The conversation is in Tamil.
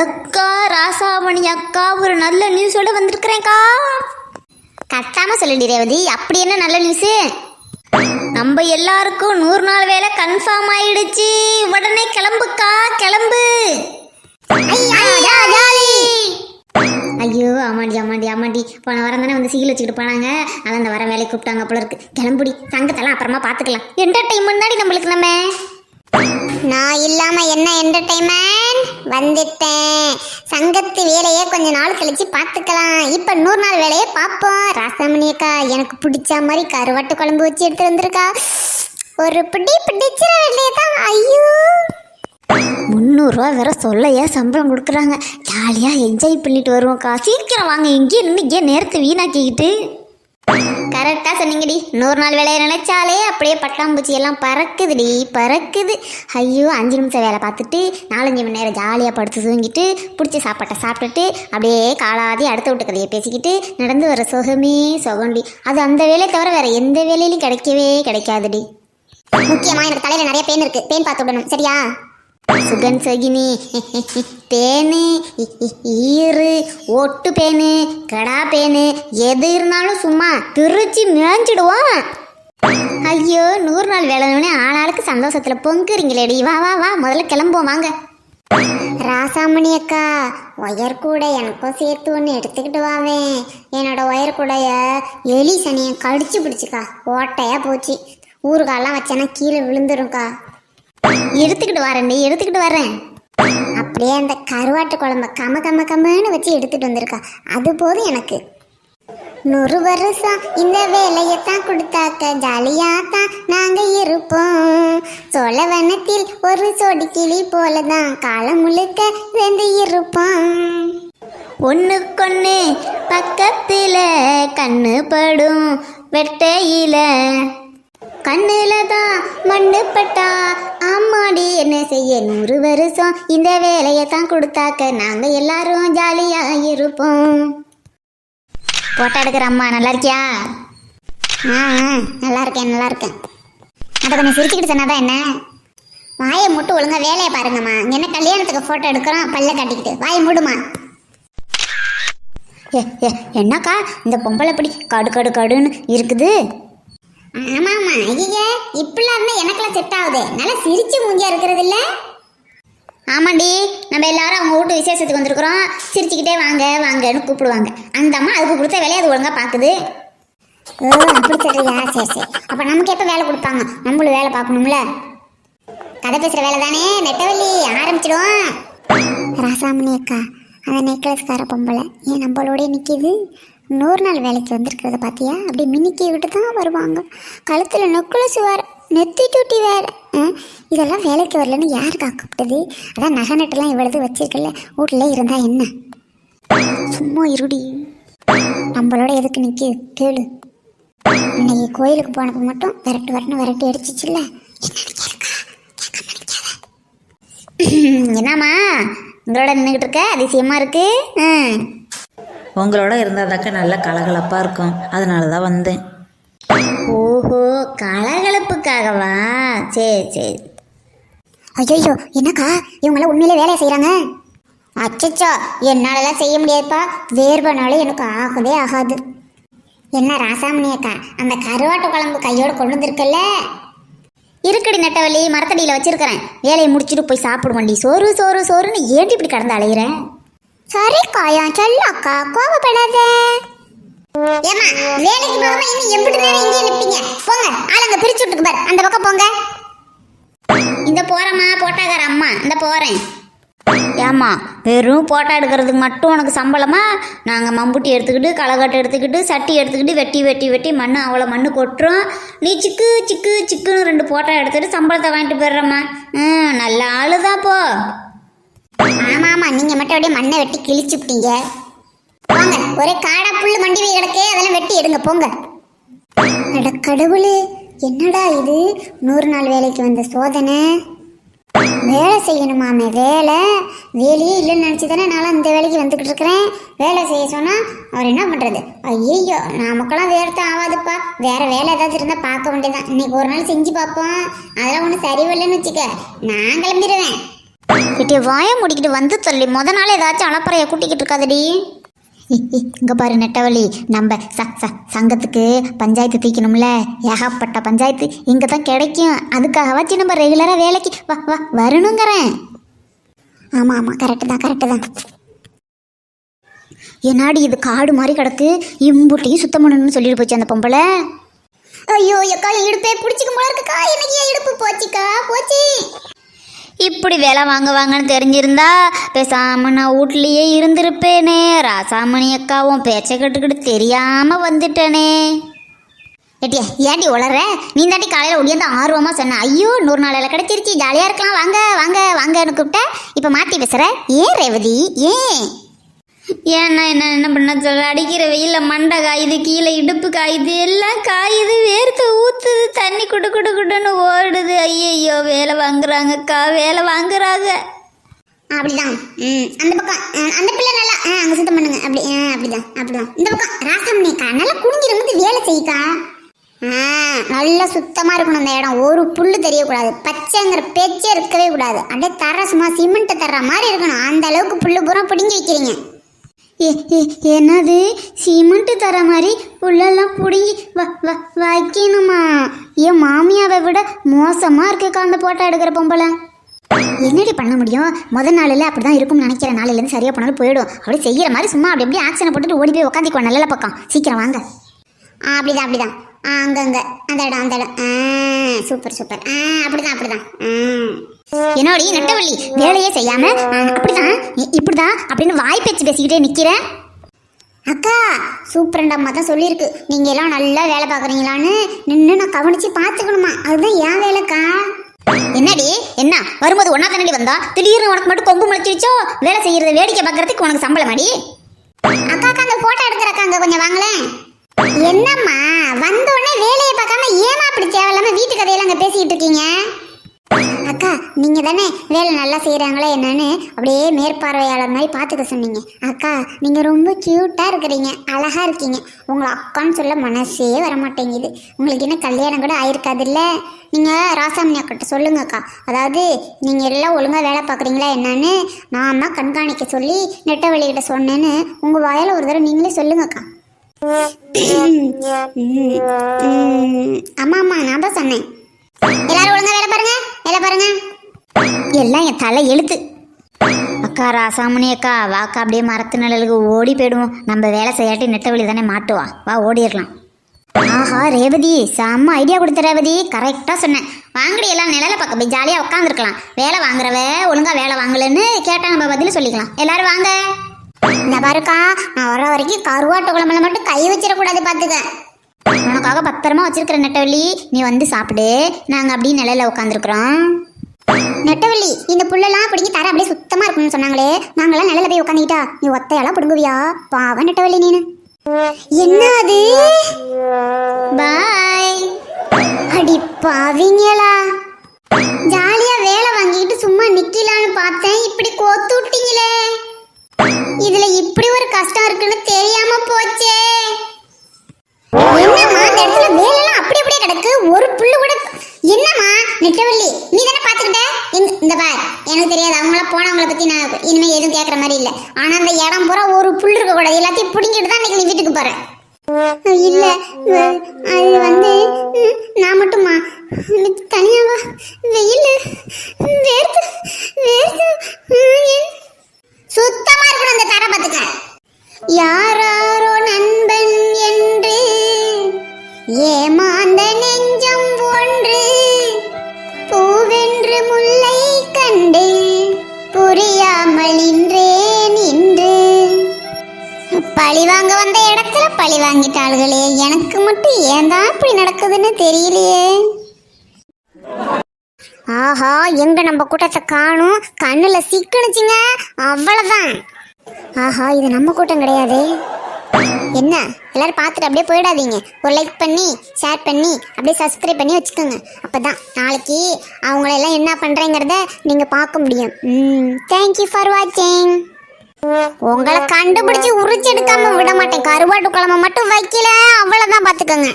அக்கா ராசாமணி அக்கா ஒரு நல்ல நியூஸோட வந்திருக்கிறேன்க்கா. கட்டாம சொல்லுடி ரேவதி அப்படி என்ன நல்ல நியூஸு நம்ம எல்லாருக்கும் நூறு நாள் வேலை கன்ஃபார்ம் ஆயிடுச்சு. உடனே கிளம்புக்கா கிளம்பு. ஐயா, ஐயோ ஆமாண்டி ஆமாடி ஆமாடி போன வாரம் தானே வந்து சீல் வச்சுக்கிட்டு போனாங்க. அதான் அந்த வர வேலைக்கு கூப்பிட்டாங்க போல இருக்கு. கிளம்புடி தங்கத்தெல்லாம் அப்புறமா பார்த்துக்கலாம். என்டர்டைன்மெண்ட் தாடி நம்மளுக்கு நம்ம? நான் இல்லாம என்ன என்டர்டைன்மெண்ட் வந்துட்டேன். சங்கத்து வேலையை கொஞ்ச நாள் கழிச்சு பார்த்துக்கலாம். இப்போ நூறு நாள் வேலையை பார்ப்போம். ராசாமணி அக்கா எனக்கு பிடிச்ச மாதிரி கருவாட்டு குழம்பு வச்சு எடுத்து வந்திருக்கா. ஒரு பிடி பிடிச்சிட வேண்டியதான் ஐயோ. முந்நூறுரூவா வேற சொல்லையா சம்பளம் கொடுக்குறாங்க. ஜாலியாக என்ஜாய் பண்ணிட்டு வருவோம்க்கா சீக்கிரம் வாங்க. இங்கேயே நின்று இங்கே நேரத்தை வீணாக்கிக்கிட்டு. கரெக்டாக சொன்னீங்கடி. நூறு நாள் வேலையை நினைச்சாலே அப்படியே பட்டாம்பூச்சி எல்லாம் பறக்குதுடி பறக்குது. ஐயோ அஞ்சு நிமிஷம் வேலை பார்த்துட்டு நாலஞ்சு மணி நேரம் ஜாலியாக படுத்து தூங்கிட்டு பிடிச்ச சாப்பாட்டை சாப்பிட்டுட்டு அப்படியே காலாதி அடுத்த விட்டு கதையை பேசிக்கிட்டு நடந்து வர சுகமே சுகம்டி. அது அந்த வேலையை தவிர வேறு எந்த வேலையிலும் கிடைக்கவே கிடைக்காதுடி. முக்கியமாக எனக்கு தலையில் நிறைய பேன் இருக்குது பேன் பார்த்து விடணும். சரியா? சுகன் சகினி பேனு ஈரு ஒட்டு பேனு கடா பேனு எது இருந்தாலும் சும்மா திருச்சி மேய்ஞ்சிடுவோம் ஐயோ நூறு நாள் வேலைன்னு ஆளாளுக்கு சந்தோஷத்துல பொங்குறீங்களேடி வா வா வா முதல்ல கிளம்புவோம் வாங்க ராசாமணி அக்கா ஒயர் கூடை எனக்கும் சேர்த்து ஒன்று எடுத்துக்கிட்டு வாவேன் என்னோட ஒயர் கூடைய எலி சனியை கடிச்சு பிடிச்சிக்கா ஓட்டையா போச்சு ஊறுகாலாம் வச்சேன்னா கீழே விழுந்துரும்க்கா எடுத்துக்கிட்டு வரேன்டி எடுத்துக்கிட்டு வரேன் அப்படியே அந்த கருவாட்டு குழம்ப கம கம கமன்னு வச்சு எடுத்துட்டு வந்திருக்கா. அது போதும் எனக்கு. நூறு வருஷம் இந்த வேலையத்தான் கொடுத்தாக்க ஜாலியாத்தான் நாங்க இருப்போம். சோழவனத்தில் ஒரு சொடி கிளி போலதான் காலம் முழுக்க சேர்ந்து இருப்போம். ஒன்றுக்கொன்று பக்கத்துல கண்ணு படும் வெட்டையில. கண்ணுல தான் மண்ணு பட்டா. ஆமாடி என்ன செய்ய? நூறு வருஷம் இந்த வேலையை தான் கொடுத்தாக்க நாங்க எல்லாரும் ஜாலியா இருப்போம். போட்டோ எடுக்கிற அம்மா நல்லா இருக்கியா? ஆ ஆ, நல்லா இருக்கேன் நல்லா இருக்கேன். அதை கொஞ்சம் சிரிச்சுக்கிட்டு சொன்னாதான் என்ன? வாயை மட்டும் ஒழுங்கா வேலையை பாருங்கம்மா. என்ன கல்யாணத்துக்கு போட்டோ எடுக்கிறோம் பல்ல கட்டிக்கிட்டு. வாயை மூடுமா? ஏ ஏ என்னக்கா? இந்த பொம்பளை இப்படி கடு கடு கடுன்னு இருக்குது. ஆமா ஆமா ஐயா இப்படிலாம் இருந்தா எனக்கெல்லாம் செட் ஆகுது. நல்லா சிரிச்சு மூஞ்சியா இருக்கிறது இல்ல ஆமாண்டி நம்ம எல்லாரும் அவங்க வீட்டு விசேஷத்துக்கு வந்திருக்கிறோம். சிரிச்சுக்கிட்டே வாங்க வாங்கன்னு கூப்பிடுவாங்க. அந்த அம்மா அதுக்கு கொடுத்த வேலையை அது ஒழுங்காக பார்க்குது. ஓ அப்படி சொல்றியா? சரி சரி. அப்போ நமக்கு எப்போ வேலை கொடுப்பாங்க? நம்மளும் வேலை பார்க்கணும்ல? கதை பேசுகிற வேலை தானே நெட்டவள்ளி. ஆரம்பிச்சிடுவோம். ராசாமணி அக்கா அந்த நெக்லஸ்கார பொம்பளை. ஏன் நம்மளோடய நிற்கிது நூறு நாள் வேலைக்கு வந்திருக்கிறத பார்த்தியா அப்படி மின்னிக்கி விட்டு தான் வருவாங்க. கழுத்தில் நொக்குல சுவார் நெத்தி டூட்டி வேறு. இதெல்லாம் வேலைக்கு வரலன்னு யாருக்கு ஆக்கப்பட்டது அதான் நகை நட்டுலாம் இவ்வளவு வச்சிருக்கல வீட்டில் இருந்தால் என்ன? சும்மா இருடி. நம்மளோட எதுக்கு நிற்கி கேளு. இன்னைக்கு கோயிலுக்கு போனப்போ மட்டும் விரட்டு வரட்டு விரட்டி அடிச்சிச்சுல்ல? என்னம்மா? உங்களோட நின்றுக்கிட்டு இருக்க? அதிசயமாக இருக்குது ம் உங்களோட இருந்தாதாக்கா நல்ல கலகலப்பாக இருக்கும். அதனால தான் வந்தேன். ஓஹோ கலகலப்புக்காகவா? சரி சரி. ஐயோ என்னக்கா? இவங்களாம் உண்மையிலே வேலையை செய்கிறாங்க அச்சச்சோ என்னாலலாம் செய்ய முடியாதுப்பா. வேர்வனாலும் எனக்கு ஆகவே ஆகாது. என்ன ராசாமணி அக்கா அந்த கருவாட்டு குழம்பு கையோடு கொண்டு வந்திருக்கல்ல? இருக்குடி நெட்டவள்ளி மரத்தடியில் வச்சிருக்கிறேன். வேலையை முடிச்சுட்டு போய் சாப்பிடுவோண்டி சோறு சோறு சோறுன்னு ஏன்டி இப்படி கடந்து அலையிறேன் சரி காயா சொல்லக்கா கோவப்படாத. ஏமா வேலைக்கு போகாம இன்னும் எப்படி நேரம் இங்கே நிற்பீங்க போங்க ஆளுங்க பிரிச்சு விட்டுக்கு பாரு. அந்த பக்கம் போங்க. இந்த போறேம்மா போட்டாக்கார அம்மா. இந்த போறேன். ஏம்மா வெறும் போட்டா எடுக்கிறதுக்கு மட்டும் உனக்கு சம்பளமா? நாங்கள் மம்புட்டி எடுத்துக்கிட்டு களைக்கட்டை எடுத்துக்கிட்டு சட்டி எடுத்துக்கிட்டு வெட்டி வெட்டி வெட்டி மண் அவ்வளோ மண் கொட்டுறோம். நீ சிக்கு சிக்கு சிக்குன்னு ரெண்டு போட்டா எடுத்துகிட்டு சம்பளத்தை வாங்கிட்டு போயிடுறம்மா. ம் நல்ல ஆளு தான் போ. ஆமா ஆமா நீங்கள் மட்டும் அப்படியே மண்ணை வெட்டி கிழிச்சு விட்டீங்க. போங்க ஒரே காடா புல்லு மண்டி போய் கிடக்கே அதெல்லாம் வெட்டி எடுங்க போங்க. அட கடவுளே என்னடா இது? நூறு நாள் வேலைக்கு வந்த சோதனை. வேலை செய்யணுமாமே வேலை. வேலையே இல்லைன்னு நினச்சி தானே நானும் இந்த வேலைக்கு வந்துக்கிட்டு இருக்கிறேன். வேலை செய்ய சொன்னால் அவர் என்ன பண்ணுறது ஐயோ நமக்கெல்லாம் வேர்த்த ஆகாதுப்பா வேற வேலை ஏதாவது இருந்தால் பார்க்க வேண்டியதான் இன்னைக்கு ஒரு நாள் செஞ்சு பார்ப்போம். அதெல்லாம் ஒன்றும் சரி வரலன்னு வச்சுக்க. நான் கிளம்பிடுவேன். கிட்டே வாய முடிக்கிட்டு வந்து சொல்லி முத நாள் ஏதாச்சும் அலப்பறையை கூட்டிக்கிட்டு இருக்காதடி. இங்கே பாரு நெட்டவழி நம்ம ச ச சங்கத்துக்கு பஞ்சாயத்து தீக்கணும்ல. ஏகப்பட்ட பஞ்சாயத்து இங்கே தான் கிடைக்கும். அதுக்காகவாச்சும் நம்ம ரெகுலராக வேலைக்கு வா வா வரணுங்கிறேன். ஆமாம் ஆமாம் கரெக்டு தான் கரெக்டு தான். என்னாடி இது காடு மாதிரி கிடக்கு? இம்புட்டையும் சுத்தம் பண்ணணும்னு சொல்லிட்டு போச்சு அந்த பொம்பளை. ஐயோ எக்கா இடுப்பே பிடிச்சிக்க போல இருக்குக்கா. எனக்கு இடுப்பு போச்சுக்கா போச்சு. இப்படி வேலை வாங்குவாங்கன்னு தெரிஞ்சிருந்தா பேசாம நான் வீட்லயே இருந்திருப்பேனே. ராசாமணி அக்காவும் பேச்சை கட்டுக்கிட்டு தெரியாம வந்துட்டேனே. ஏட்டியா ஏன்டி உளற? நீ தாண்டி காலையில் ஒடியாந்து ஆர்வமாக சொன்ன. ஐயோ நூறு நாளில் கிடைச்சிருச்சு. ஜாலியாக இருக்கலாம். வாங்க வாங்க வாங்கன்னு கூப்பிட்டேன் இப்போ மாற்றி பேசுகிற ஏன் ரேவதி? ஏன்? ஏன்னா என்ன என்ன பண்ண சொல்ல அடிக்கிற வெயிலில் மண்டை காயுது கீழே இடுப்பு காயுது எல்லாம் காயுது. தண்ணி குடு குடு குடுன்னு ஓடுது. ஐயையோ வேலை வாங்குறாங்கக்கா வேலை வாங்குறாங்க. அப்படிதான். ம் அந்த பக்கம் அஹ், அந்த பிள்ளை நல்லா ஆ அங்கே சுத்தம் பண்ணுங்க. அப்படி ஆ அப்படிதான் அப்படிதான். இந்த பக்கம் ராசமணிக்கா நல்லா குனிஞ்சிருந்து வேலை செய்யுக்கா. ஆ நல்லா சுத்தமாக இருக்கணும் அந்த இடம். ஒரு புல்லு தெரியக்கூடாது. பச்சைங்கிற பேச்சே இருக்கவே கூடாது. அப்படியே தர சும்மா சிமெண்ட்டை தர்ற மாதிரி இருக்கணும். அந்த அளவுக்கு புல்லு பூரா பிடுங்கி வைக்கிறீங்க. என்னது? சிமெண்ட் தர மாதிரி உள்ளெல்லாம் பிடுங்கி வ வ வைக்கணுமா? என் மாமியாவை விட மோசமாக இருக்குக்கா அந்த போட்டோ எடுக்கிற பொம்பளை. என்னடி பண்ண முடியும்? முத நாளில் அப்படி தான் இருக்கும்னு நினைக்கிறேன். நாளையிலேருந்து சரியாக போனாலும் போயிடும். அப்படி செய்கிற மாதிரி சும்மா அப்படி அப்படியே ஆக்ஷனை போட்டுட்டு ஓடி போய் உட்காந்துக்குவோம் நல்ல பக்கம். சீக்கிரம் வாங்க. அப்படிதான் அப்படிதான். அங்கங்க அந்த இடம் அந்த இடம். ஆ சூப்பர் சூப்பர். ஆ அப்படிதான் அப்படிதான். என்னோடி நெட்டவள்ளி வேலையே செய்யாம அப்படிதான்? இப்படிதான்? அப்படின்னு வாய் பேச்சு பேசிக்கிட்டே நிக்கிறேன் அக்கா சூப்பரண்ட் அம்மா தான் சொல்லியிருக்கு. நீங்க எல்லாம் நல்லா வேலை பார்க்குறீங்களான்னு நின்று நான் கவனிச்சு பார்த்துக்கணுமா? அதுதான் என் வேலைக்கா. என்னடி என்ன? வரும்போது ஒன்னா தானடி வந்தா? திடீர்னு உனக்கு மட்டும் கொம்பு முளைச்சிருச்சோ? வேலை செய்யறத வேடிக்கை பார்க்கறதுக்கு உனக்கு சம்பளம் அடி அக்கா அந்த போட்டோ எடுக்கிறக்கா அங்க கொஞ்சம் வாங்களேன். என்னம்மா வந்த உடனே வேலையை பார்க்காம ஏமா அப்படி தேவையில்லாம அங்க பேசிக்கிட்டு இருக்கீங்க? அக்கா நீங்க தானே வேலை நல்லா செய்றாங்களா என்னன்னு அப்படியே மேற்பார்வையாளர் மாதிரி பார்த்துக்க சொன்னீங்க. அக்கா நீங்க ரொம்ப கியூட்டா இருக்கிறீங்க அழகா இருக்கீங்க. உங்களை அக்கான்னு சொல்ல மனசே வர மாட்டேங்குது உங்களுக்கு என்ன கல்யாணம் கூட ஆயிருக்காதுல்ல? நீங்க ராசாமணி அக்கிட்ட சொல்லுங்க அக்கா. அதாவது நீங்க எல்லாம் ஒழுங்கா வேலை பார்க்குறீங்களா என்னன்னு நாம கண்காணிக்க சொல்லி நெட்டவழிகிட்ட சொன்னேன்னு உங்க வாயால ஒரு தடவை நீங்களே சொல்லுங்க அக்கா. ஆமா ஆமா நான் தான் சொன்னேன். எல்லாரும் ஒழுங்கா வேலை பாருங்க வேலை பாருங்க. எல்லாம் என் தலை எழுத்து. அக்கா ராசாமணி அக்கா வாக்கா அப்படியே மரத்து நிழலுக்கு ஓடி போயிடுவோம். நம்ம வேலை செய்யாட்டி நெட்டவழி தானே மாட்டுவா. வா ஓடிடலாம். ஆஹா ரேவதி செம்ம ஐடியா கொடுத்த ரேவதி. கரெக்டாக சொன்னேன். வாங்கடி எல்லாம் நிழல பக்கம் போய் ஜாலியாக உட்காந்துருக்கலாம் வேலை வாங்குறவ ஒழுங்கா வேலை வாங்கலன்னு கேட்டால் நம்ம பதில் சொல்லிக்கலாம். எல்லாரும் வாங்க. இந்த பாருக்கா நான் வர வரைக்கும் கருவாட்டு குழம்புல மட்டும் கை வச்சிடக்கூடாது பார்த்துக்க உனக்காக பத்திரமா வச்சிருக்கிற நெட்டவள்ளி நீ வந்து சாப்பிடு. நாங்கள் அப்படியே நிலையில உட்காந்துருக்குறோம் நெட்டவள்ளி இந்த புல்லெல்லாம் பிடிங்கி தர அப்படியே சுத்தமா இருக்கணும்னு சொன்னாங்களே. நாங்களாம் நிலையில போய் உட்காந்துக்கிட்டா நீ ஒத்தையெல்லாம் பிடுங்குவியா? பாவம் நெட்டவள்ளி நீனு. என்ன அது? பாய். அடி பாவிங்களா? ஜாலியா வேலை வாங்கிட்டு சும்மா நிக்கலான்னு பார்த்தேன். இப்படி கோத்து விட்டீங்களே. இதுல இப்படி ஒரு கஷ்டம் இருக்குன்னு தெரியாம போச்சே. கிடக்கு ஒரு புல்லு கூட என்னம்மா நெட்டவள்ளி நீ தானே பார்த்துக்கிட்ட இந்த பார் எனக்கு தெரியாது. அவங்கள போனவங்கள பற்றி நான் இனிமேல் எதுவும் கேட்குற மாதிரி இல்லை. ஆனால் அந்த இடம் பூரா ஒரு புல் இருக்க கூடாது. எல்லாத்தையும் பிடிங்கிட்டு தான் இன்னைக்கு நீ வீட்டுக்கு போகிறேன் இல்லை அது வந்து நான் மட்டுமா? தனியாவா? வெயில் வேர்த்து பழி வாங்க வந்த இடத்துல பழி வாங்கிட்டாளுகளே. எனக்கு மட்டும் ஏன் தான் இப்படி நடக்குதுன்னு தெரியலையே? ஆஹா எங்க நம்ம கூட்டத்தை காணும்? கண்ணுல சிக்கணுச்சுங்க அவ்வளவுதான். ஆஹா இது நம்ம கூட்டம் கிடையாது. என்ன? எல்லாரும் பார்த்துட்டு அப்படியே போயிடாதீங்க. ஒரு லைக் பண்ணி ஷேர் பண்ணி அப்படியே சப்ஸ்கிரைப் பண்ணி வச்சுக்கோங்க. அப்பதான் நாளைக்கு அவங்களெல்லாம் என்ன பண்றேங்கிறத நீங்க பார்க்க முடியும். ம். தேங்க்யூ ஃபார் வாட்சிங் உங்களை கண்டுபிடிச்சு உரிச்சு எடுக்காம விட மாட்டேன். கருவாட்டு குழம்பு மட்டும் வைக்கல. அவ்வளவுதான் பாத்துக்கோங்க.